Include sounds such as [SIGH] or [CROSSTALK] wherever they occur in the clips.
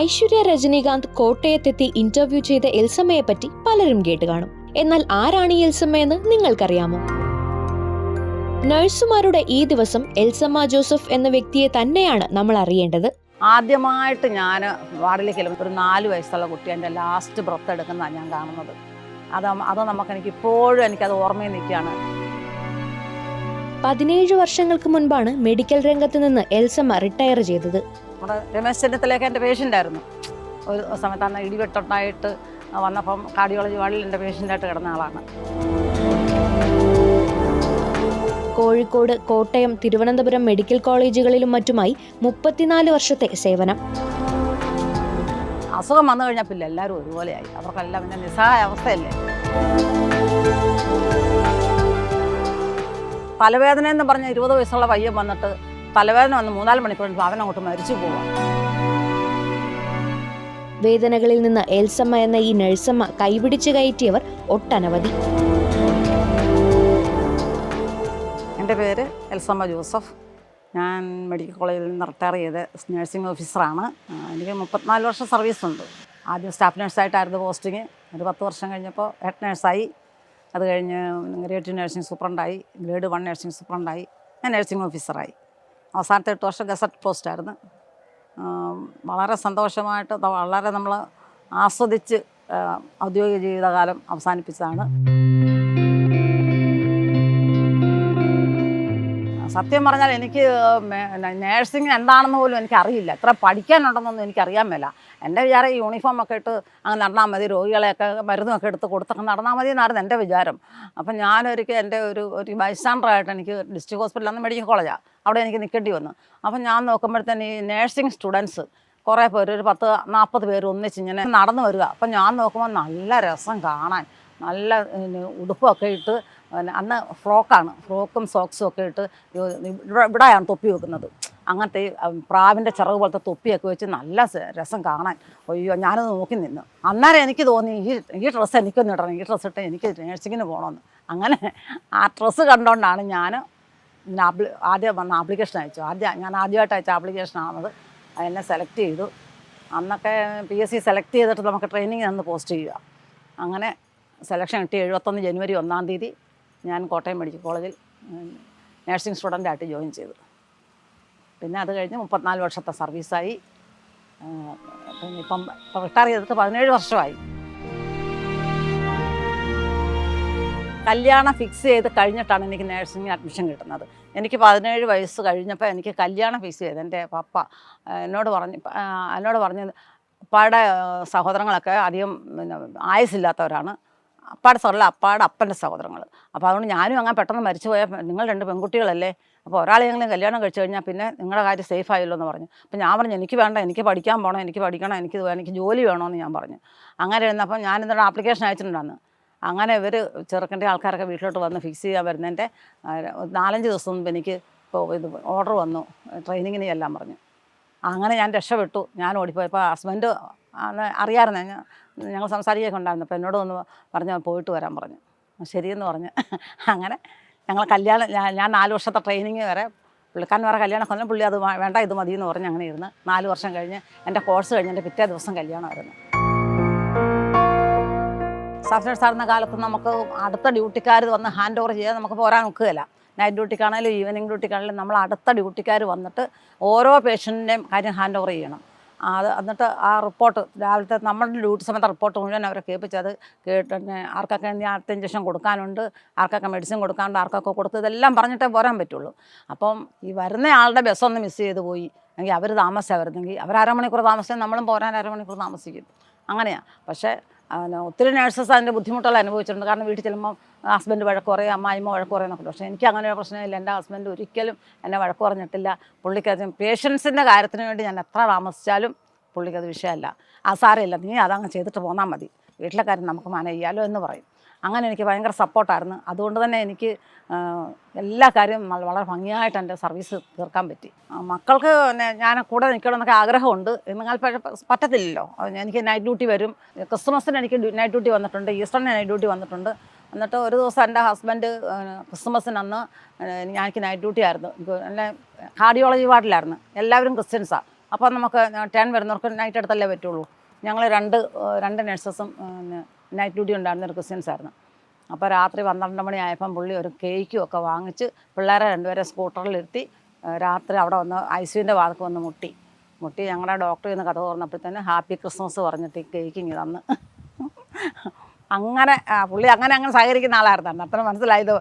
Aishwarya Rajinikanth കോട്ടയത്തെത്തി interview ചെയ്ത എൽസമ്മയെ പറ്റി പലരും കേട്ട് കാണും. എന്നാൽ ആരാണ് ഈ എൽസമ്മയെന്ന് നിങ്ങൾക്കറിയാമോ? നഴ്സുമാരുടെ ഈ ദിവസം എൽസമ്മ ജോസഫ് എന്ന വ്യക്തിയെ തന്നെയാണ് നമ്മൾ അറിയേണ്ടത്. ആദ്യമായിട്ട് ഞാൻ വാർഡിലേക്ക് ഒരു നാല് വയസ്സുള്ള കുട്ടി എന്റെ ലാസ്റ്റ് ബ്രത്ത് എടുക്കുന്നതാണ് ഞാൻ കാണുന്നത്. അത് അത് നമുക്ക് എനിക്ക് ഇപ്പോഴും എനിക്കത് ഓർമ്മയിൽ നിൽക്കുകയാണ്. പതിനേഴ് വർഷങ്ങൾക്ക് മുൻപാണ് മെഡിക്കൽ രംഗത്ത് നിന്ന് എൽസമ്മ റിട്ടയർ ചെയ്തത്. നമ്മുടെ രമേശ് ചെന്നിത്തലയൊക്കെ എന്റെ പേഷ്യന്റ് ആയിരുന്നു ഒരു സമയത്ത് അന്ന് ഇടിവെട്ടുണ്ടായിട്ട് വന്നപ്പം കാർഡിയോളജി വാർഡിൽ എന്റെ പേഷ്യന്റായിട്ട് കിടന്ന ആളാണ്. കോഴിക്കോട് കോട്ടയം തിരുവനന്തപുരം മെഡിക്കൽ കോളേജുകളിലും മറ്റുമായി മുപ്പത്തിനാല് വർഷത്തെ സേവനം. അസുഖം വന്നു കഴിഞ്ഞാൽ പിന്നെ എല്ലാവരും ഒരുപോലെയായി. അവർക്കെല്ലാം പിന്നെ നിസ്സഹായ അവസ്ഥയല്ലേ? തലവേദന എന്ന് പറഞ്ഞ ഇരുപത് വയസ്സുള്ള പയ്യൻ വന്നിട്ട് തലവേദന വന്ന് മൂന്നാൽ മണിക്കൂർ ഭാവന അവൻ അങ്ങോട്ട് മരിച്ചു പോവാം. വേദനകളിൽ നിന്ന് ഏൽസമ്മ എന്ന ഈ നഴ്സമ്മ കൈപിടിച്ച് കയറ്റിയവർ ഒട്ടനവധി. എന്റെ പേര് എൽസമ്മ ജോസഫ്. ഞാൻ മെഡിക്കൽ കോളേജിൽ നിന്ന് റിട്ടയർ ചെയ്ത നഴ്സിംഗ് ഓഫീസറാണ്. എനിക്ക് മുപ്പത്തിനാല് വർഷം സർവീസ് ഉണ്ട്. ആദ്യം സ്റ്റാഫ് നഴ്സായിട്ടായിരുന്നു പോസ്റ്റിങ്. ഒരു പത്ത് വർഷം കഴിഞ്ഞപ്പോൾ ഹെഡ് നഴ്സായി. അത് കഴിഞ്ഞ് ഗ്രേഡ് ടു നഴ്സിംഗ് സൂപ്രണ്ടായി. ഗ്രേഡ് വൺ നഴ്സിംഗ് സൂപ്രണ്ടായി. ഞാൻ നഴ്സിംഗ് ഓഫീസറായി. അവസാനത്തെ എട്ട് വർഷം ഗസറ്റ് പോസ്റ്റായിരുന്നു. വളരെ സന്തോഷമായിട്ട് വളരെ നമ്മൾ ആസ്വദിച്ച് ഔദ്യോഗിക ജീവിതകാലം അവസാനിപ്പിച്ചതാണ്. സത്യം പറഞ്ഞാൽ എനിക്ക് നേഴ്സിംഗ് എന്താണെന്ന് പോലും എനിക്കറിയില്ല. എത്ര പഠിക്കാനുണ്ടെന്നൊന്നും എനിക്കറിയാൻ മേല. എന്റെ വിചാരം യൂണിഫോം ഒക്കെ ഇട്ട് അങ്ങ് നടന്നാൽ മതി രോഗികളെയൊക്കെ മരുന്നൊക്കെ എടുത്ത് കൊടുത്തൊക്കെ നടന്നാൽ മതി എന്നായിരുന്നു എന്റെ വിചാരം. അപ്പം ഞാനൊരിക്കൽ എന്റെ ഒരു ഒരു ബൈസ്റ്റാൻഡറായിട്ട് എനിക്ക് ഡിസ്ട്രിക്ട് ഹോസ്പിറ്റലിൽ നിന്ന് മെഡിക്കൽ കോളേജാണ് അവിടെ എനിക്ക് നിൽക്കേണ്ടി വന്നു. അപ്പം ഞാൻ നോക്കുമ്പോഴത്തേന് ഈ നേഴ്സിംഗ് സ്റ്റുഡൻസ് കുറേ പേര് ഒരു പത്ത് നാൽപ്പത് പേര് ഒന്നിച്ച് ഇങ്ങനെ നടന്നു വരിക. അപ്പം ഞാൻ നോക്കുമ്പോൾ നല്ല രസം കാണാൻ നല്ല ഉടുപ്പൊക്കെ ഇട്ട് അന്ന് ഫ്രോക്കാണ്. ഫ്രോക്കും സോക്സും ഒക്കെ ഇട്ട് ഇവിടെയാണ് തൊപ്പി വെക്കുന്നത്. അങ്ങനത്തെ പ്രാവിന്റെ ചിറക് പോലത്തെ തൊപ്പിയൊക്കെ വെച്ച് നല്ല രസം കാണാൻ. അയ്യോ ഞാനത് നോക്കി നിന്നു. അന്നേരം എനിക്ക് തോന്നി ഈ ഈ ഡ്രസ്സ് എനിക്കൊന്ന് ഇടണം. ഈ ഡ്രസ്സ് ഇട്ട് എനിക്ക് നേഴ്സിങ്ങിന് പോകണമെന്ന് അങ്ങനെ ആ ഡ്രസ്സ് കണ്ടുകൊണ്ടാണ് ഞാൻ ആപ്ലി ആദ്യം വന്ന ആപ്ലിക്കേഷൻ അയച്ചു. ആദ്യം ഞാൻ ആദ്യമായിട്ട് അയച്ച ആപ്ലിക്കേഷനാണത് അതെന്നെ സെലക്ട് ചെയ്തു. അന്നൊക്കെ പി എസ് സി സെലക്ട് ചെയ്തിട്ട് നമുക്ക് ട്രെയിനിങ് അന്ന് പോസ്റ്റ് ചെയ്യുക. അങ്ങനെ സെലക്ഷൻ കിട്ടി. എഴുപത്തൊന്ന് ജനുവരി ഒന്നാം തീയതി ഞാൻ കോട്ടയം മെഡിക്കൽ കോളേജിൽ നേഴ്സിംഗ് സ്റ്റുഡന്റായിട്ട് ജോയിൻ ചെയ്തു. പിന്നെ അത് കഴിഞ്ഞ് മുപ്പത്തിനാല് വർഷത്തെ സർവീസായി. പിന്നെ ഇപ്പം റിട്ടയർ ചെയ്തിട്ട് പതിനേഴ് വർഷമായി. കല്യാണം ഫിക്സ് ചെയ്ത് കഴിഞ്ഞിട്ടാണ് എനിക്ക് നേഴ്സിംഗ് അഡ്മിഷൻ കിട്ടുന്നത്. എനിക്ക് പതിനേഴ് വയസ്സ് കഴിഞ്ഞപ്പോൾ എനിക്ക് കല്യാണം ഫിക്സ് ചെയ്ത് എന്റെ പപ്പ എന്നോട് പറഞ്ഞ് എന്നോട് പറഞ്ഞത് പപ്പയുടെ സഹോദരങ്ങളൊക്കെ അധികം പിന്നെ ആയുസില്ലാത്തവരാണ് അപ്പാടെ സഹോദരൻ അപ്പാടെ അപ്പന്റെ സഹോദരങ്ങൾ അപ്പോൾ അതുകൊണ്ട് ഞാനും അങ്ങനെ പെട്ടെന്ന് മരിച്ചു പോയാൽ നിങ്ങൾ രണ്ട് പെൺകുട്ടികളല്ലേ? അപ്പോൾ ഒരാളെ ഞങ്ങൾ കല്യാണം കഴിച്ചു കഴിഞ്ഞാൽ പിന്നെ നിങ്ങളുടെ കാര്യം സേഫ് ആയല്ലോ എന്ന് പറഞ്ഞു. അപ്പോൾ ഞാൻ പറഞ്ഞു എനിക്ക് വേണ്ട എനിക്ക് പഠിക്കാൻ പോകണം എനിക്ക് പഠിക്കണം എനിക്ക് എനിക്ക് ജോലി വേണമെന്ന് ഞാൻ പറഞ്ഞു. അങ്ങനെ ഇരുന്നപ്പോൾ ഞാൻ എന്താണ് ആപ്ലിക്കേഷൻ അയച്ചിട്ടുണ്ടായിരുന്നു അങ്ങനെ ഇവർ ചെറുക്കന്റെ ആൾക്കാരൊക്കെ വീട്ടിലോട്ട് വന്ന് ഫിക്സ് ചെയ്യാൻ വരുന്നതിന്റെ നാലഞ്ച് ദിവസം മുമ്പ് എനിക്ക് ഇപ്പോൾ ഇത് ഓർഡർ വന്നു ട്രെയിനിങ്ങിന് എല്ലാം പറഞ്ഞു. അങ്ങനെ ഞാൻ രക്ഷപ്പെട്ടു. ഞാൻ ഓടിപ്പോയപ്പോൾ ഹസ്ബൻഡ് അന്ന് അറിയാമായിരുന്നു. ഞാൻ ഞങ്ങൾ സംസാരിക്കുകയൊക്കെ ഉണ്ടായിരുന്നു. അപ്പോൾ എന്നോട് ഒന്ന് പറഞ്ഞു പോയിട്ട് വരാൻ പറഞ്ഞു. ശരിയെന്ന് പറഞ്ഞ്. അങ്ങനെ ഞങ്ങൾ കല്യാണം ഞാൻ- നാല് വർഷത്തെ ട്രെയിനിങ് വരെ പുള്ളിക്കാരൻ വേറെ കല്യാണം കൊല്ലം പുള്ളി അത് വേണ്ട ഇത് മതി എന്ന് പറഞ്ഞ് അങ്ങനെ ഇരുന്ന് നാല് വർഷം കഴിഞ്ഞ് എന്റെ കോഴ്സ് കഴിഞ്ഞ് എന്റെ പിറ്റേ ദിവസം കല്യാണമായിരുന്നു. സാഫ്റ്റ് ആയിരുന്ന കാലത്ത് നമുക്ക് അടുത്ത ഡ്യൂട്ടിക്കാർ വന്ന് ഹാൻഡ് ഓവർ ചെയ്യാൻ നമുക്ക് പോരാൻ നിൽക്കുകയില്ല നൈറ്റ് ഡ്യൂട്ടിക്കാണെങ്കിലും ഈവനിങ് ഡ്യൂട്ടിക്കാണെങ്കിലും നമ്മൾ അടുത്ത ഡ്യൂട്ടിക്കാർ വന്നിട്ട് ഓരോ പേഷ്യന്റിന്റെയും കാര്യം ഹാൻഡ് ഓവർ ചെയ്യണം. അത് എന്നിട്ട് ആ റിപ്പോർട്ട് രാവിലത്തെ നമ്മുടെ ഡ്യൂട്ടി സമയത്ത് റിപ്പോർട്ട് മുഴുവൻ അവരെ കേൾപ്പിച്ചത് കേട്ട് ആർക്കൊക്കെ അടുത്ത ഇഞ്ചക്ഷൻ കൊടുക്കാനുണ്ട് ആർക്കൊക്കെ മെഡിസിൻ കൊടുക്കാനുണ്ട് ആർക്കൊക്കെ കൊടുത്ത് ഇതെല്ലാം പറഞ്ഞിട്ടേ പോരാൻ പറ്റുള്ളൂ. അപ്പം ഈ വരുന്ന ആളുടെ ബസ്സൊന്ന് മിസ് ചെയ്ത് പോയി എങ്കിൽ അവർ താമസിച്ചാൽ അവർ അരമണിക്കൂർ താമസിച്ചാൽ നമ്മളും പോരാൻ അരമണിക്കൂർ താമസിക്കും. അങ്ങനെയാണ് പക്ഷേ ഒത്തിരി നേഴ്സസ് അതിന്റെ ബുദ്ധിമുട്ടുകൾ അനുഭവിച്ചിട്ടുണ്ട്. കാരണം വീട്ടിൽ ചെല്ലുമ്പോൾ ഹസ്ബൻഡ് വഴക്ക് പറയും അമ്മായിമ്മ വഴക്ക് പറയുന്നൊക്കെ പക്ഷേ എനിക്ക് അങ്ങനെ ഒരു പ്രശ്നമില്ല. എന്റെ ഹസ്ബൻഡ് ഒരിക്കലും എന്നെ വഴക്ക് പറഞ്ഞിട്ടില്ല. പുള്ളിക്കത് പേഷ്യൻസിന്റെ കാര്യത്തിന് വേണ്ടി ഞാൻ എത്ര താമസിച്ചാലും പുള്ളിക്കത് വിഷയമല്ല. ആ സാരമില്ല. നീ അതങ്ങ് ചെയ്തിട്ട് പോന്നാൽ മതി. വീട്ടിലെ കാര്യം നമുക്ക് മാനേജ് ചെയ്യാമല്ലോ എന്ന് പറയും. അങ്ങനെ എനിക്ക് ഭയങ്കര സപ്പോർട്ടായിരുന്നു. അതുകൊണ്ട് തന്നെ എനിക്ക് എല്ലാ കാര്യവും വളരെ ഭംഗിയായിട്ട് എന്റെ സർവീസ് തീർക്കാൻ പറ്റി. മക്കൾക്ക് പിന്നെ ഞാൻ കൂടെ നിൽക്കണമെന്നൊക്കെ ആഗ്രഹമുണ്ട്. എന്നാൽ പറ്റത്തില്ലല്ലോ. എനിക്ക് നൈറ്റ് ഡ്യൂട്ടി വരും. ക്രിസ്മസിന് എനിക്ക് നൈറ്റ് ഡ്യൂട്ടി വന്നിട്ടുണ്ട്. ഈസ്റ്ററിന് നൈറ്റ് ഡ്യൂട്ടി വന്നിട്ടുണ്ട്. എന്നിട്ട് ഒരു ദിവസം എന്റെ ഹസ്ബൻഡ് ക്രിസ്മസിന് അന്ന് എനിക്ക് നൈറ്റ് ഡ്യൂട്ടി ആയിരുന്നു. എന്റെ കാർഡിയോളജി വാർഡിലായിരുന്നു. എല്ലാവരും ക്രിസ്ത്യൻസാണ് അപ്പോൾ നമുക്ക് ടെൻ വരുന്നവർക്ക് നൈറ്റ് എടുത്തല്ലേ പറ്റുള്ളൂ. ഞങ്ങൾ രണ്ട് രണ്ട് നഴ്സസും നൈറ്റ് ഡ്യൂട്ടി ഉണ്ടായിരുന്ന ഒരു ക്രിസ്ത്യൻസ് ആയിരുന്നു. അപ്പോൾ രാത്രി പന്ത്രണ്ട് മണി ആയപ്പം പുള്ളി ഒരു കേക്കും ഒക്കെ വാങ്ങിച്ച് പിള്ളേരെ രണ്ടുപേരെ സ്കൂട്ടറിലിരുത്തി രാത്രി അവിടെ വന്ന് ഐ സിയുന്റെ വാതിൽക്ക് വന്ന് മുട്ടി. മുട്ടി ഞങ്ങളുടെ ഡോക്ടർ നിന്ന് കഥ തുറന്നപ്പോഴത്തേന് ഹാപ്പി ക്രിസ്മസ് പറഞ്ഞിട്ട് ഈ കേക്ക് ഇങ്ങ് തന്ന്. അങ്ങനെ പുള്ളി അങ്ങനെ അങ്ങനെ സഹകരിക്കുന്ന ആളായിരുന്നു. അത്ര മനസ്സിലായത്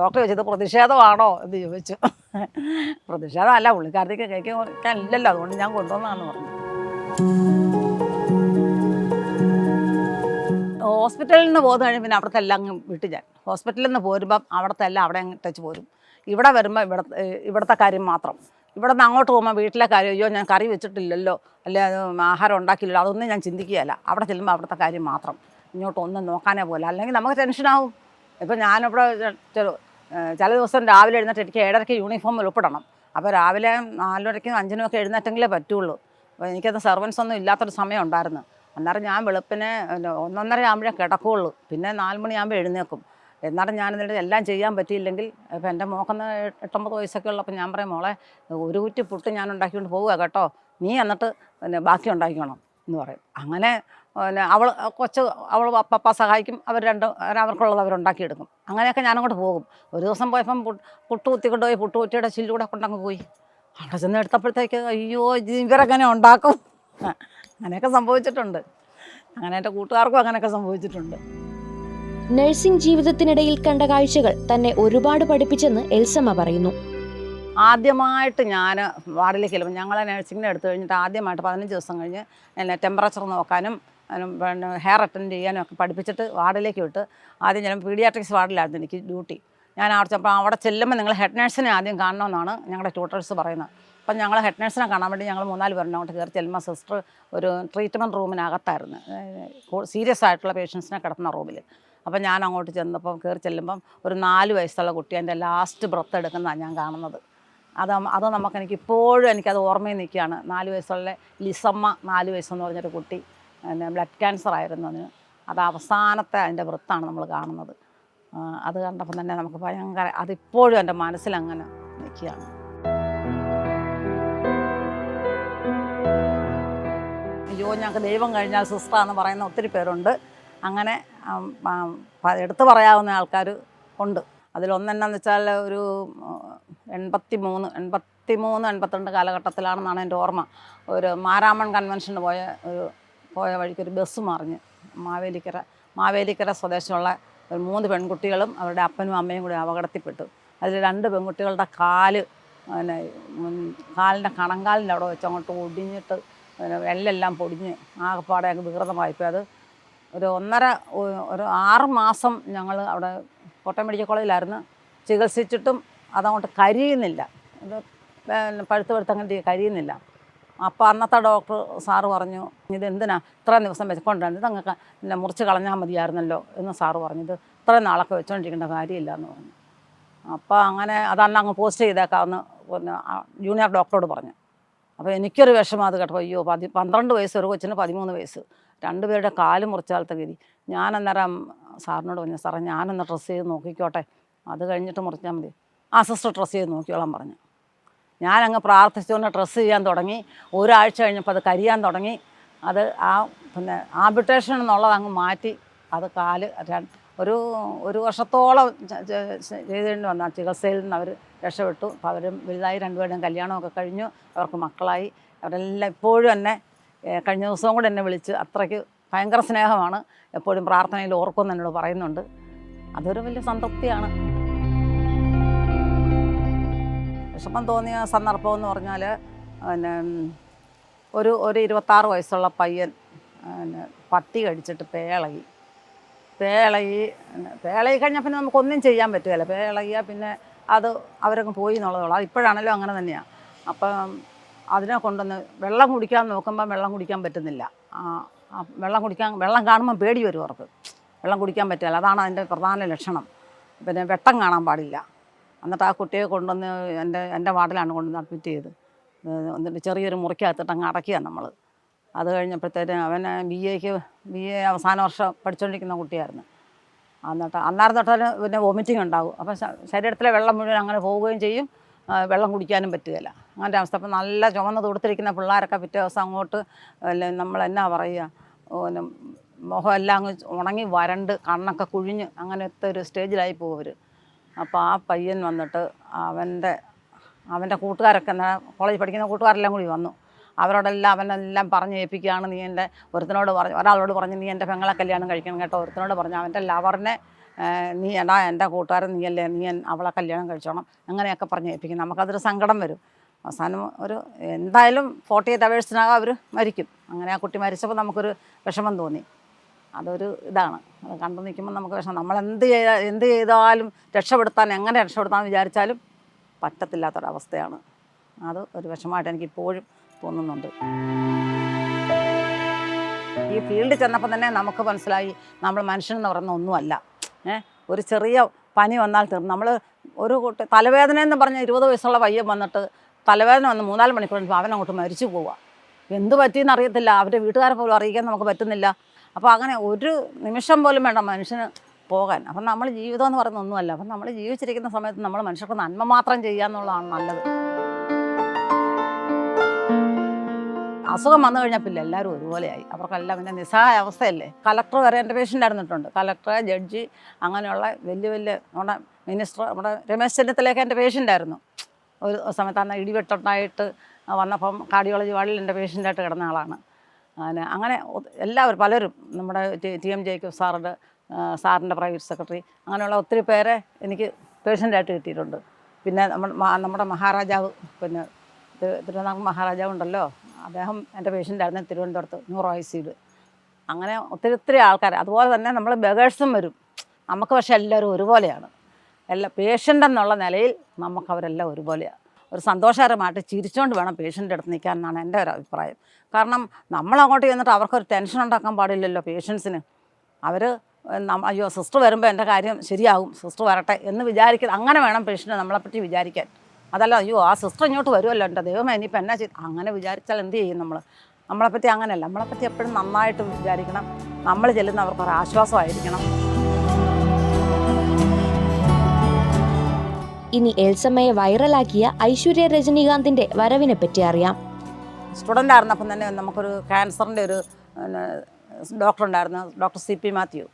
ഡോക്ടർ ചോദിച്ചത് പ്രതിഷേധമാണോ എന്ന് ചോദിച്ചു. പ്രതിഷേധമല്ല പുള്ളിക്കാരത്തേക്ക് കേക്ക് മുറിക്കാൻ ഇല്ലല്ലോ അതുകൊണ്ട് ഞാൻ കൊണ്ടുവന്നാന്ന് പറഞ്ഞു. ഹോസ്പിറ്റലിൽ നിന്ന് പോകുന്ന കഴിഞ്ഞ് പിന്നെ അവിടുത്തെ എല്ലാം അങ്ങ് വിട്ടു ഞാൻ. ഹോസ്പിറ്റലിൽ നിന്ന് പോരുമ്പം അവിടുത്തെ എല്ലാം അവിടെ അങ്ങ് ടച്ച് പോരും. ഇവിടെ വരുമ്പോൾ ഇവിടെ ഇവിടുത്തെ കാര്യം മാത്രം. ഇവിടെ നിന്ന് അങ്ങോട്ട് പോകുമ്പോൾ വീട്ടിലെ കാര്യം അയ്യോ ഞാൻ കറി വെച്ചിട്ടില്ലല്ലോ അല്ലെ ആഹാരം ഉണ്ടാക്കിയില്ലല്ലോ അതൊന്നും ഞാൻ ചിന്തിക്കുകയല്ല. അവിടെ ചെല്ലുമ്പോൾ അവിടുത്തെ കാര്യം മാത്രം. ഇങ്ങോട്ട് ഒന്നും നോക്കാനേ പോലെ അല്ലെങ്കിൽ നമുക്ക് ടെൻഷനാവും. ഇപ്പോൾ ഞാനിവിടെ ചില ദിവസം രാവിലെ എഴുന്നേറ്റ് എനിക്ക് ഏഴരയ്ക്ക് യൂണിഫോം ഉൾപ്പെടണം. അപ്പോൾ രാവിലെ നാലരയ്ക്കും അഞ്ചിനും ഒക്കെ എഴുന്നേറ്റെങ്കിലേ പറ്റുള്ളൂ. അപ്പോൾ എനിക്കത് സർവൻസ് ഒന്നും ഇല്ലാത്തൊരു സമയം ഉണ്ടായിരുന്നു. അന്നേരം ഞാൻ വെളുപ്പിനെ ഒന്നൊന്നര ആകുമ്പോഴേ കിടക്കുകയുള്ളൂ പിന്നെ നാല് മണിയാകുമ്പോൾ എഴുന്നേക്കും എന്നാലും ഞാൻ എന്നിട്ട് എല്ലാം ചെയ്യാൻ പറ്റിയില്ലെങ്കിൽ ഇപ്പം എന്റെ മോക്കുന്ന എട്ടൊമ്പത് വയസ്സൊക്കെ ഉള്ളപ്പോൾ ഞാൻ പറയും മോളെ ഒരു കുറ്റി പുട്ട് ഞാൻ ഉണ്ടാക്കിക്കൊണ്ട് പോവുക കേട്ടോ. നീ എന്നിട്ട് പിന്നെ ബാക്കി ഉണ്ടാക്കിക്കണം. എന്ന് പറയും. അങ്ങനെ പിന്നെ അവൾ കൊച്ച് അവൾ പപ്പ സഹായിക്കും. അവർ രണ്ട് അവർക്കുള്ളത് അവരുണ്ടാക്കിയെടുക്കും അങ്ങനെയൊക്കെ ഞാനങ്ങോട്ട് പോകും. ഒരു ദിവസം പോയപ്പം പുട്ട് കുത്തിക്കൊണ്ട് പോയി പുട്ട് കുറ്റിയുടെ ചില്ലൂടെ കൊണ്ടങ്ങ് പോയി. അവിടെ ചെന്ന് എടുത്തപ്പോഴത്തേക്ക് അയ്യോ ഇവരങ്ങനെ ഉണ്ടാക്കും. അങ്ങനെയൊക്കെ സംഭവിച്ചിട്ടുണ്ട്. അങ്ങനെ എന്റെ കൂട്ടുകാർക്കും അങ്ങനെയൊക്കെ സംഭവിച്ചിട്ടുണ്ട്. നഴ്സിംഗ് ജീവിതത്തിനിടയിൽ കണ്ട കാഴ്ചകൾ തന്നെ ഒരുപാട് പഠിപ്പിച്ചെന്ന് എൽസമ്മ പറയുന്നു. ആദ്യമായിട്ട് ഞാൻ വാർഡിലേക്ക് ചെല്ലുമ്പോൾ ഞങ്ങളെ നഴ്സിങ്ങിന് എടുത്തു കഴിഞ്ഞിട്ട് ആദ്യമായിട്ട് പതിനഞ്ച് ദിവസം കഴിഞ്ഞ് എന്നെ ടെമ്പറേച്ചർ നോക്കാനും പിന്നെ ഹെയർ അറ്റൻഡ് ചെയ്യാനും ഒക്കെ പഠിപ്പിച്ചിട്ട് വാർഡിലേക്ക് വിട്ട് ആദ്യം ഞാൻ പീഡിയാട്രിക്സ് വാർഡിലായിരുന്നു എനിക്ക് ഡ്യൂട്ടി ഞാൻ അവിടെ ചെന്നപ്പോൾ അവിടെ ചെല്ലുമ്പോൾ നിങ്ങൾ ഹെഡ് നേഴ്സിനെ ആദ്യം കാണണമെന്നാണ് ഞങ്ങളുടെ ട്യൂട്ടേഴ്സ് പറയുന്നത്. അപ്പം ഞങ്ങൾ ഹെഡ് നേഴ്സിനെ കാണാൻ വേണ്ടി ഞങ്ങൾ മൂന്നാൽ പേരുടെ അങ്ങോട്ട് കയറി ചെല്ലുമ്പോൾ സിസ്റ്റർ ഒരു ട്രീറ്റ്മെന്റ് റൂമിനകത്തായിരുന്നു സീരിയസ് ആയിട്ടുള്ള പേഷ്യൻസിനെ കിടത്തുന്ന റൂമിൽ അപ്പം ഞാൻ അങ്ങോട്ട് ചെന്നപ്പം കയറി ചെല്ലുമ്പം ഒരു നാല് വയസ്സുള്ള കുട്ടി എന്റെ ലാസ്റ്റ് ബ്രത്ത് എടുക്കുന്നതാണ് ഞാൻ കാണുന്നത്. അത് അത് നമുക്ക് എനിക്ക് ഇപ്പോഴും എനിക്കത് ഓർമ്മയിൽ നിൽക്കുകയാണ്. നാല് വയസ്സുള്ള ലിസമ്മ നാല് വയസ്സെന്ന് പറഞ്ഞൊരു കുട്ടി ബ്ലഡ് ക്യാൻസർ ആയിരുന്നു അതിന്. അത് അവസാനത്തെ അതിന്റെ വൃത്താണ് നമ്മൾ കാണുന്നത്. അത് കണ്ടപ്പോൾ തന്നെ നമുക്ക് ഭയങ്കര അതിപ്പോഴും എന്റെ മനസ്സിലങ്ങനെ നിൽക്കുകയാണ്. അയ്യോ ഞങ്ങൾക്ക് ദൈവം കഴിഞ്ഞാൽ സിസ്റ്ററാന്ന് പറയുന്ന ഒത്തിരി പേരുണ്ട്. അങ്ങനെ എടുത്തു പറയാവുന്ന ആൾക്കാർ ഉണ്ട്. അതിലൊന്നെന്നാന്ന് വെച്ചാൽ ഒരു എൺപത്തി മൂന്ന് എൺപത്തി മൂന്ന് എൺപത്തിരണ്ട് കാലഘട്ടത്തിലാണെന്നാണ് എന്റെ ഓർമ്മ. ഒരു മാരാമൺ കൺവെൻഷന് പോയ ഒരു പോയ വഴിക്ക് ഒരു ബസ് മറിഞ്ഞ് മാവേലിക്കര മാവേലിക്കര സ്വദേശമുള്ള ഒരു മൂന്ന് പെൺകുട്ടികളും അവരുടെ അപ്പനും അമ്മയും കൂടി അപകടത്തിൽപ്പെട്ടു. അതിൽ രണ്ട് പെൺകുട്ടികളുടെ കാൽ പിന്നെ കാലിന്റെ കണങ്കാലിന്റെ അവിടെ വെച്ച് അങ്ങോട്ട് ഒടിഞ്ഞിട്ട് പിന്നെ എല്ലെല്ലാം പൊടിഞ്ഞ് ആകെപ്പാടെ അങ്ങ് വികൃതമായിപ്പോയി അത് ഒരു ഒന്നര ഒരു ആറ് മാസം ഞങ്ങൾ അവിടെ കോട്ടയം മെഡിക്കൽ കോളേജിലായിരുന്നു. ചികിത്സിച്ചിട്ടും അതങ്ങോട്ട് കരിയുന്നില്ല. ഇത് പഴുത്ത് പഴുത്ത് അങ്ങനെ കരിയുന്നില്ല. അപ്പോൾ അന്നത്തെ ഡോക്ടർ സാറ് പറഞ്ഞു ഇത് എന്തിനാ ഇത്രയും ദിവസം വെച്ചുകൊണ്ടാണ് ഇത് അങ്ങ് പിന്നെ മുറിച്ച് കളഞ്ഞാൽ മതിയായിരുന്നല്ലോ എന്ന് സാറ് ഇത് ഇത്രയും നാളൊക്കെ വെച്ചുകൊണ്ടിരിക്കേണ്ട കാര്യമില്ല എന്ന് പറഞ്ഞു. അപ്പോൾ അങ്ങനെ അതന്ന് അങ്ങ് പോസ്റ്റ് ചെയ്തേക്കാമെന്ന് പിന്നെ ജൂനിയർ ഡോക്ടറോട് പറഞ്ഞു. അപ്പോൾ എനിക്കൊരു വിഷമം അത് കേട്ടപ്പോൾ അയ്യോ പതി പന്ത്രണ്ട് വയസ്സ് ഒരു കൊച്ചിന് പതിമൂന്ന് വയസ്സ്. രണ്ടുപേരുടെ കാൽ മുറിച്ചാലത്തെ ഗതി. ഞാൻ അന്നേരം സാറിനോട് പറഞ്ഞു സാറേ ഞാനൊന്ന് ഡ്രസ്സ് ചെയ്ത് നോക്കിക്കോട്ടെ. അത് കഴിഞ്ഞിട്ട് മുറിച്ചാൽ മതി. ആ സിസ്റ്റർ ഡ്രസ്സ് ചെയ്ത് നോക്കിയോളാൻ പറഞ്ഞു. ഞാനങ്ങ് പ്രാർത്ഥിച്ചുകൊണ്ട് ഡ്രസ്സ് ചെയ്യാൻ തുടങ്ങി. ഒരാഴ്ച കഴിഞ്ഞപ്പോൾ അത് കരിയാൻ തുടങ്ങി. അത് ആ പിന്നെ ആബിട്ടേഷൻ എന്നുള്ളത് അങ്ങ് മാറ്റി. അത് കാൽ ഒരു ഒരു വർഷത്തോളം ചെയ്തേണ്ടി വന്ന. ചികിത്സയിൽ നിന്ന് അവർ രക്ഷപ്പെട്ടു. അപ്പോൾ അവരും വലുതായി രണ്ടുപേരും കല്യാണമൊക്കെ കഴിഞ്ഞു. അവർക്ക് മക്കളായി. അവരെല്ലാം ഇപ്പോഴും എന്നെ കഴിഞ്ഞ ദിവസവും കൂടെ എന്നെ വിളിച്ച് അത്രയ്ക്ക് ഭയങ്കര സ്നേഹമാണ്. എപ്പോഴും പ്രാർത്ഥനയിൽ ഓർക്കുമെന്ന് എന്നോട് പറയുന്നുണ്ട്. അതൊരു വലിയ സംതൃപ്തിയാണ്. വിഷമം തോന്നിയ സന്ദർഭം എന്ന് പറഞ്ഞാൽ പിന്നെ ഒരു ഒരു ഇരുപത്താറ് വയസ്സുള്ള പയ്യൻ പിന്നെ പട്ടി കടിച്ചിട്ട് പേളകി. പേളകി പേളകി കഴിഞ്ഞാൽ പിന്നെ നമുക്കൊന്നും ചെയ്യാൻ പറ്റുകയില്ല പേളകിയാൽ പിന്നെ അത് അവരങ്ങ് പോയി എന്നുള്ളതുള്ളൂ. അത് ഇപ്പോഴാണല്ലോ അങ്ങനെ തന്നെയാണ് അപ്പം അതിനെ കൊണ്ടുവന്ന് വെള്ളം കുടിക്കാൻ നോക്കുമ്പോൾ വെള്ളം കുടിക്കാൻ പറ്റുന്നില്ല. വെള്ളം കുടിക്കാൻ വെള്ളം കാണുമ്പോൾ പേടി വരും അവർക്ക്. വെള്ളം കുടിക്കാൻ പറ്റില്ല. അതാണ് അതിന്റെ പ്രധാന ലക്ഷണം. പിന്നെ വെട്ടം കാണാൻ പാടില്ല. എന്നിട്ട് ആ കുട്ടിയെ കൊണ്ടുവന്ന് എന്റെ എന്റെ വാർഡിലാണ് കൊണ്ടുവന്ന് അഡ്മിറ്റ് ചെയ്ത്. എന്നിട്ട് ചെറിയൊരു മുറിക്കകത്തിട്ട് അങ്ങ് അടക്കുക നമ്മൾ അത് കഴിഞ്ഞപ്പോഴത്തേന് അവന് ബി എക്ക് ബി എ അവസാന വർഷം പഠിച്ചുകൊണ്ടിരിക്കുന്ന കുട്ടിയായിരുന്നു. എന്നിട്ട് അന്നേരം തൊട്ടാൽ പിന്നെ വോമിറ്റിംഗ് ഉണ്ടാകും അപ്പം ശരീരത്തിലെ വെള്ളം മുഴുവൻ അങ്ങനെ പോവുകയും ചെയ്യും. വെള്ളം കുടിക്കാനും പറ്റുകയില്ല. അങ്ങനെ അവസ്ഥ. അപ്പം നല്ല ചുമന്ന് തൊടുത്തിരിക്കുന്ന പിള്ളേരൊക്കെ പിറ്റേ ദിവസം അങ്ങോട്ട് നമ്മൾ എന്നാ പറയുക? പിന്നെ മുഖം എല്ലാം അങ്ങ് ഉണങ്ങി വരണ്ട് കണ്ണൊക്കെ കുഴിഞ്ഞ് അങ്ങനത്തെ ഒരു സ്റ്റേജിലായി പോകും അവർ അപ്പോൾ ആ പയ്യൻ വന്നിട്ട് അവന്റെ അവന്റെ കൂട്ടുകാരൊക്കെ കോളേജിൽ പഠിക്കുന്ന കൂട്ടുകാരെല്ലാം കൂടി വന്നു. അവരോടെല്ലാം അവനെല്ലാം പറഞ്ഞ് ഏൽപ്പിക്കുകയാണ് നീ എന്റെ ഒരുത്തനോട് പറഞ്ഞു ഒരാളോട് പറഞ്ഞ് നീ എന്റെ പെങ്ങളെ കല്യാണം കഴിക്കണം കേട്ടോ. ഒരുത്തനോട് പറഞ്ഞു അവന്റെ ലവറിനെ നീ എടാ എന്റെ കൂട്ടുകാരൻ നീയല്ലേ നീ അവളെ കല്യാണം കഴിച്ചോണം. അങ്ങനെയൊക്കെ പറഞ്ഞ് ഏൽപ്പിക്കും. നമുക്കതൊരു സങ്കടം വരും. അവസാനം ഒരു എന്തായാലും ഫോർട്ടി എയ്റ്റ് അവേഴ്സിനകം അവർ മരിക്കും. അങ്ങനെ ആ കുട്ടി മരിച്ചപ്പോൾ നമുക്കൊരു വിഷമം തോന്നി. അതൊരു ഇതാണ്. അത് കണ്ടു നിൽക്കുമ്പോൾ നമുക്ക് വിഷമം. നമ്മൾ എന്ത് ചെയ്താൽ എന്ത് ചെയ്താലും രക്ഷപ്പെടുത്താൻ എങ്ങനെ രക്ഷപ്പെടുത്താമെന്ന് വിചാരിച്ചാലും പറ്റത്തില്ലാത്തൊരവസ്ഥയാണ്. അത് ഒരു വിഷമമായിട്ട് എനിക്ക് ഇപ്പോഴും തോന്നുന്നുണ്ട്. ഈ ഫീൽഡിൽ ചെന്നപ്പോൾ തന്നെ നമുക്ക് മനസ്സിലായി നമ്മൾ മനുഷ്യനെന്ന് പറയുന്ന ഒന്നുമല്ല. ഏ ഒരു ചെറിയ പനി വന്നാൽ തീർന്നു. നമ്മൾ ഒരു കുട്ടി തലവേദന എന്ന് പറഞ്ഞ ഇരുപത് വയസ്സുള്ള പയ്യൻ വന്നിട്ട് തലവേദന വന്ന് മൂന്നാൽ മണിക്കൂർ അവൻ അങ്ങോട്ട് മരിച്ചു പോവുക എന്ത് പറ്റിയെന്ന് അറിയത്തില്ല. അവരുടെ വീട്ടുകാരെ പോലും അറിയിക്കാൻ നമുക്ക് പറ്റുന്നില്ല. അപ്പോൾ അങ്ങനെ ഒരു നിമിഷം പോലും വേണ്ട മനുഷ്യന് പോകാൻ. അപ്പം നമ്മൾ ജീവിതം എന്ന് പറയുന്ന ഒന്നുമല്ല. അപ്പം നമ്മൾ ജീവിച്ചിരിക്കുന്ന സമയത്ത് നമ്മൾ മനുഷ്യർക്ക് നന്മ മാത്രം ചെയ്യുക എന്നുള്ളതാണ് നല്ലത്. അസുഖം വന്നു കഴിഞ്ഞാൽ പിന്നെ എല്ലാവരും ഒരുപോലെയായി. അവർക്കെല്ലാം പിന്നെ നിസ്സഹായ അവസ്ഥയല്ലേ? കലക്ടർ വരെ എന്റെ പേഷ്യന്റ് ആയിരുന്നിട്ടുണ്ട്. കലക്ടർ ജഡ്ജി അങ്ങനെയുള്ള വലിയ വലിയ നമ്മുടെ മിനിസ്റ്റർ നമ്മുടെ രമേശ് ചെന്നിത്തലയൊക്കെ എന്റെ പേഷ്യന്റ് ആയിരുന്നു. ഒരു സമയത്ത് അന്ന് ഇടിവെട്ടുണ്ടായിട്ട് വന്നപ്പം കാർഡിയോളജി വാർഡിൽ എന്റെ പേഷ്യന്റായിട്ട് കിടന്ന ആളാണ്. അങ്ങനെ അങ്ങനെ എല്ലാവരും പലരും നമ്മുടെ ടി എം ജേക്കബ് സാറിന്റെ സാറിന്റെ പ്രൈവറ്റ് സെക്രട്ടറി അങ്ങനെയുള്ള ഒത്തിരി പേരെ എനിക്ക് പേഷ്യന്റായിട്ട് കിട്ടിയിട്ടുണ്ട്. പിന്നെ നമ്മുടെ നമ്മുടെ മഹാരാജാവ് പിന്നെ തിരുവനന്തപുരം മഹാരാജാവ് ഉണ്ടല്ലോ അദ്ദേഹം എന്റെ പേഷ്യന്റായിരുന്നു തിരുവനന്തപുരത്ത് ന്യൂറോ ഐ സിയിൽ അങ്ങനെ ഒത്തിരി ഒത്തിരി ആൾക്കാർ അതുപോലെ തന്നെ നമ്മൾ ബഗേഴ്സും വരും. നമുക്ക് പക്ഷേ എല്ലാവരും ഒരുപോലെയാണ്. എല്ലാ പേഷ്യന്റ് എന്നുള്ള നിലയിൽ നമുക്ക് അവരെല്ലാം ഒരുപോലെയാണ് ഒരു സന്തോഷകരമായിട്ട് ചിരിച്ചുകൊണ്ട് വേണം പേഷ്യന്റെ അടുത്ത് നിൽക്കാൻ എന്നാണ് എന്റെ ഒരു അഭിപ്രായം. കാരണം നമ്മൾ അങ്ങോട്ട് ചെന്നിട്ട് അവർക്കൊരു ടെൻഷൻ ഉണ്ടാക്കാൻ പാടില്ലല്ലോ പേഷ്യൻസിന് അവർ അയ്യോ സിസ്റ്റർ വരുമ്പോൾ എന്റെ കാര്യം ശരിയാകും സിസ്റ്റർ വരട്ടെ എന്ന് വിചാരിക്കുന്നത് അങ്ങനെ വേണം പേഷ്യന്റ് നമ്മളെപ്പറ്റി വിചാരിക്കാൻ. അതല്ല അയ്യോ ആ സിസ്റ്റർ ഇങ്ങോട്ട് വരുമല്ലോ എന്റെ ദൈവമേ ഇനിയിപ്പോൾ എന്നാ ചെയ്ത് അങ്ങനെ വിചാരിച്ചാൽ എന്ത് ചെയ്യും നമ്മൾ നമ്മളെപ്പറ്റി അങ്ങനെയല്ല നമ്മളെപ്പറ്റി എപ്പോഴും നന്നായിട്ട് വിചാരിക്കണം. നമ്മൾ ചെല്ലുന്നവർക്ക് ഒരു ആശ്വാസമായിരിക്കണം. ഇനി എൽസമ്മയെ വൈറലാക്കിയ ഐശ്വര്യ രജനീകാന്തിന്റെ വരവിനെ പറ്റി അറിയാം. സ്റ്റുഡന്റ് ആയിരുന്നപ്പം തന്നെ നമുക്കൊരു ക്യാൻസറിന്റെ ഒരു ഡോക്ടർ ഉണ്ടായിരുന്നു ഡോക്ടർ സി പി മാത്യു.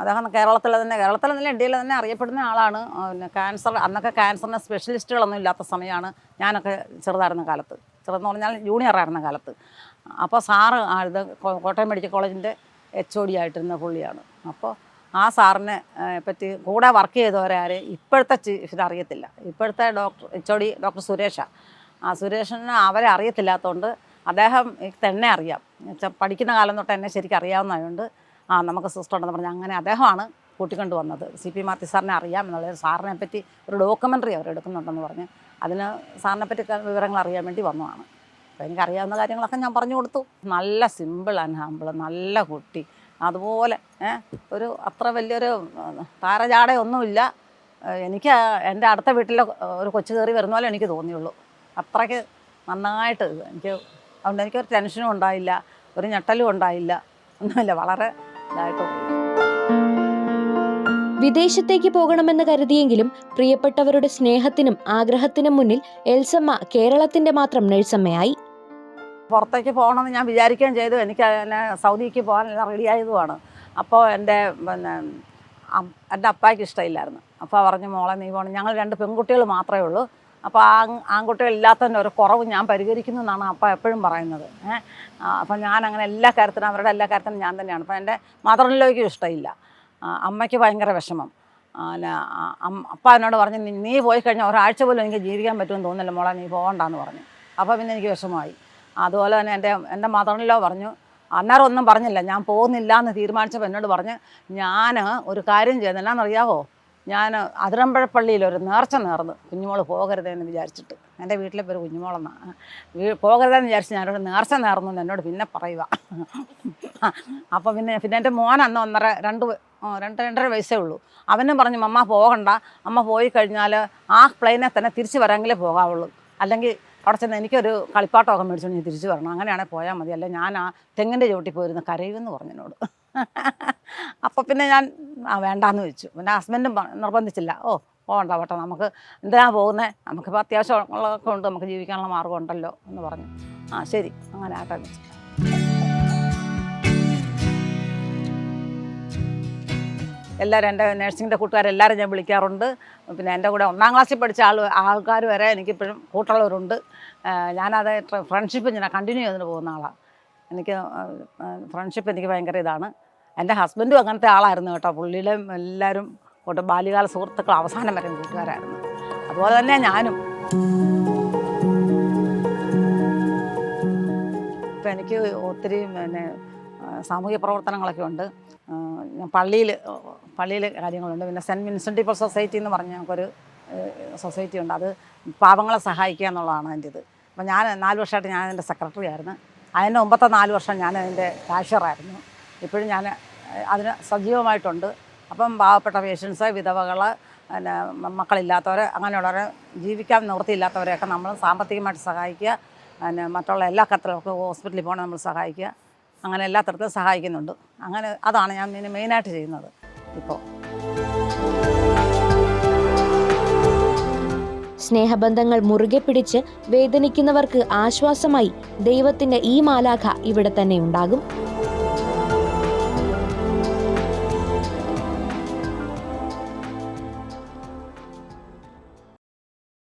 അദ്ദേഹം കേരളത്തിലെ തന്നെ കേരളത്തിലെ തന്നെ ഇന്ത്യയിലെ തന്നെ അറിയപ്പെടുന്ന ആളാണ്. പിന്നെ ക്യാൻസർ അന്നൊക്കെ ക്യാൻസറിന് സ്പെഷ്യലിസ്റ്റുകളൊന്നും ഇല്ലാത്ത സമയമാണ് ഞാനൊക്കെ ചെറുതായിരുന്ന കാലത്ത്. ചെറുതെന്ന് പറഞ്ഞാൽ ജൂനിയർ ആയിരുന്ന കാലത്ത്. അപ്പോൾ സാറ് ഇത് കോട്ടയം മെഡിക്കൽ കോളേജിന്റെ എച്ച് ഒ ഡി ആയിട്ടിരുന്ന പുള്ളിയാണ്. അപ്പോൾ ആ സാറിനെ പറ്റി കൂടെ വർക്ക് ചെയ്തവരാരെ ഇപ്പോഴത്തെ ചീഫിന് അറിയത്തില്ല ഇപ്പോഴത്തെ doctor H O D doctor സുരേഷാണ് ആ സുരേഷിന് അവരെ അറിയത്തില്ലാത്തതുകൊണ്ട് അദ്ദേഹം തന്നെ അറിയാം. പഠിക്കുന്ന കാലം തൊട്ട് എന്നെ ശരിക്കും അറിയാവുന്നതുകൊണ്ട് ആ നമുക്ക് സിസ്റ്റർ ഉണ്ടെന്ന് പറഞ്ഞ് അങ്ങനെ അദ്ദേഹമാണ് കൂട്ടിക്കൊണ്ട് വന്നത്. സി പി മാർത്തി സാറിനെ അറിയാം എന്നുള്ളത് സാറിനെ പറ്റി ഒരു ഡോക്യുമെന്ററി അവർ എടുക്കുന്നുണ്ടെന്ന് പറഞ്ഞ് അതിന് സാറിനെ പറ്റി വിവരങ്ങൾ അറിയാൻ വേണ്ടി വന്നതാണ്. അപ്പോൾ എനിക്കറിയാവുന്ന കാര്യങ്ങളൊക്കെ ഞാൻ പറഞ്ഞു കൊടുത്തു. നല്ല സിമ്പിൾ ആൻഡ് ഹാമ്പിൾ നല്ല കുട്ടി. അതുപോലെ ഒരു അത്ര വലിയൊരു താരജാടയൊന്നുമില്ല. എനിക്ക് എന്റെ അടുത്ത വീട്ടിലെ ഒരു കൊച്ചു കയറി വരുന്ന പോലെ എനിക്ക് തോന്നിയുള്ളൂ. അത്രയ്ക്ക് നന്നായിട്ട് എനിക്ക് അതുകൊണ്ട് എനിക്കൊരു ടെൻഷനും ഉണ്ടായില്ല ഒരു ഞെട്ടലും ഉണ്ടായില്ല ഒന്നുമില്ല. വളരെ വിദേശത്തേക്ക് പോകണമെന്ന് കരുതിയെങ്കിലും പ്രിയപ്പെട്ടവരുടെ സ്നേഹത്തിനും ആഗ്രഹത്തിനും മുന്നിൽ എൽസമ്മ കേരളത്തിന്റെ മാത്രം നഴ്സമ്മയായി. പുറത്തേക്ക് പോകണമെന്ന് ഞാൻ വിചാരിക്കുകയും ചെയ്തു. എനിക്ക് എന്നെ സൗദിക്ക് പോകാൻ റെഡി ആയതുമാണ്. അപ്പോൾ എന്റെ പിന്നെ എന്റെ അപ്പായ്ക്ക് ഇഷ്ടമില്ലായിരുന്നു. അപ്പോൾ പറഞ്ഞു മോളെ നീ പോകണം ഞങ്ങൾ രണ്ട് പെൺകുട്ടികൾ മാത്രമേ ഉള്ളൂ. അപ്പോൾ ആ ആൺകുട്ടികളില്ലാത്തതിന്റെ ഒരു കുറവ് ഞാൻ പരിഹരിക്കുന്നു എന്നാണ് അപ്പ എപ്പോഴും പറയുന്നത്. ഏഹ് അപ്പം ഞാൻ അങ്ങനെ എല്ലാ കാര്യത്തിനും അവരുടെ എല്ലാ കാര്യത്തിനും ഞാൻ തന്നെയാണ്. അപ്പം എന്റെ മദറിനിലേക്ക് ഇഷ്ടമില്ല. അമ്മയ്ക്ക് ഭയങ്കര വിഷമം. ആ, ന- ആ, അം- അപ്പ എന്നോട് പറഞ്ഞു "നീ- പോയി കഴിഞ്ഞാൽ ഒരാഴ്ച പോലും എനിക്ക് ജീവിക്കാൻ പറ്റുമെന്ന് തോന്നുന്നില്ല മോളെ നീ പോകണ്ടെന്ന് പറഞ്ഞു. അപ്പോൾ പിന്നെ എനിക്ക് വിഷമമായി. അതുപോലെ തന്നെ എന്റെ എന്റെ മദറിനിലോ പറഞ്ഞു അന്നേരം ഒന്നും പറഞ്ഞില്ല ഞാൻ പോകുന്നില്ല എന്ന് തീരുമാനിച്ചപ്പോൾ എന്നോട് പറഞ്ഞ് ഞാൻ ഒരു കാര്യം ചെയ്യുന്നില്ല എന്നാണെന്നറിയാവോ ഞാൻ അതിരമ്പഴപ്പള്ളിയിൽ ഒരു നേർച്ച നേർന്നു കുഞ്ഞുമോൾ പോകരുതെന്ന് വിചാരിച്ചിട്ട്. എന്റെ വീട്ടിലെ പേര് കുഞ്ഞുമോളെന്നാണ് പോകരുതെന്ന് വിചാരിച്ച് ഞാനോട് നേർച്ച നേർന്നു എന്നോട് പിന്നെ പറയുക അപ്പോൾ പിന്നെ പിന്നെ എന്റെ മോൻ അന്ന് ഒന്നര രണ്ട് രണ്ട് രണ്ടര വയസ്സേ ഉള്ളൂ. അവനും പറഞ്ഞു അമ്മ പോകണ്ട. അമ്മ പോയി കഴിഞ്ഞാൽ ആ പ്ലെയിനെ തന്നെ തിരിച്ച് വരാമെങ്കിലേ പോകാവുള്ളൂ. അല്ലെങ്കിൽ അവിടെ ചെന്ന് എനിക്കൊരു കളിപ്പാട്ടമൊക്കെ മേടിച്ചുകൊണ്ട് ഞാൻ തിരിച്ചു വരണം. അങ്ങനെയാണെങ്കിൽ പോയാൽ മതി. അല്ല ഞാൻ ആ തെങ്ങിന്റെ ചുവട്ടിൽ പോയിരുന്ന് കരയുമെന്ന് പറഞ്ഞു എന്നോട്. [LAUGHS] അപ്പോൾ പിന്നെ ഞാൻ ആ വേണ്ടാന്ന് വെച്ചു. പിന്നെ ഹസ്ബൻഡും നിർബന്ധിച്ചില്ല. ഓ പോകണ്ട പോട്ടെ നമുക്ക് എന്തിനാ പോകുന്നത് നമുക്കിപ്പോൾ അത്യാവശ്യം ഉള്ളതൊക്കെ ഉണ്ട് നമുക്ക് ജീവിക്കാനുള്ള മാർഗം ഉണ്ടല്ലോ എന്ന് പറഞ്ഞു. ആ ശരി അങ്ങനെ ആട്ടെ വെച്ചു. എല്ലാവരും എന്റെ നേഴ്സിങ്ങിന്റെ കൂട്ടുകാരെല്ലാവരും ഞാൻ വിളിക്കാറുണ്ട്. പിന്നെ എന്റെ കൂടെ ഒന്നാം ക്ലാസ്സിൽ പഠിച്ച ആൾ ആൾക്കാർ വരെ എനിക്കിപ്പോഴും കൂട്ടുള്ളവരുണ്ട്. ഞാനത് ഫ്രണ്ട്ഷിപ്പ് ഞാൻ കണ്ടിന്യൂ ചെയ്തിട്ട് പോകുന്ന ആളാണ് എനിക്ക് ഫ്രണ്ട്ഷിപ്പ് എനിക്ക് ഭയങ്കര ഇതാണ്. എന്റെ ഹസ്ബൻഡും അങ്ങനത്തെ ആളായിരുന്നു കേട്ടോ. പുള്ളിയിലെ എല്ലാവരും കൂട്ട് ബാല്യകാല സുഹൃത്തുക്കൾ അവസാനം വരെ കൂട്ടുകാരായിരുന്നു അതുപോലെ തന്നെ ഞാനും. ഇപ്പം എനിക്ക് ഒത്തിരി പിന്നെ സാമൂഹ്യ പ്രവർത്തനങ്ങളൊക്കെ ഉണ്ട്. ഞാൻ പള്ളിയിൽ പള്ളിയിൽ കാര്യങ്ങളുണ്ട്. പിന്നെ സെന്റ് വിൻസെന്റ് പീപ്പിൾ സൊസൈറ്റി എന്ന് പറഞ്ഞ ഞങ്ങൾക്കൊരു സൊസൈറ്റി ഉണ്ട്. അത് പാവങ്ങളെ സഹായിക്കുക എന്നുള്ളതാണ് അതിന്റെ ഇത് അപ്പം ഞാൻ നാല് വർഷമായിട്ട് ഞാൻ അതിന്റെ സെക്രട്ടറി ആയിരുന്നു. അതിന്റെ മുമ്പത്തെ നാല് വർഷം ഞാൻ അതിന്റെ കാഷ്യറായിരുന്നു ഇപ്പോഴും ഞാൻ അതിന് സജീവമായിട്ടുണ്ട്. അപ്പം പാവപ്പെട്ട പേഷ്യൻസ് വിധവകൾ പിന്നെ മക്കളില്ലാത്തവർ അങ്ങനെയുള്ളവരെ ജീവിക്കാൻ നിവൃത്തിയില്ലാത്തവരെയൊക്കെ നമ്മൾ സാമ്പത്തികമായിട്ട് സഹായിക്കുക. പിന്നെ മറ്റുള്ള എല്ലാ കത്തലൊക്കെ ഹോസ്പിറ്റലിൽ പോകണം നമ്മൾ സഹായിക്കുക. അങ്ങനെ എല്ലാ തരത്തിലും സഹായിക്കുന്നുണ്ട്. അങ്ങനെ അതാണ് ഞാൻ ഇതിന് മെയിനായിട്ട് ചെയ്യുന്നത് ഇപ്പോൾ. സ്നേഹബന്ധങ്ങൾ മുറുകെ പിടിച്ച് വേദനിക്കുന്നവർക്ക് ആശ്വാസമായി ദൈവത്തിന്റെ ഈ മാലാഖ ഇവിടെ തന്നെ ഉണ്ടാകും.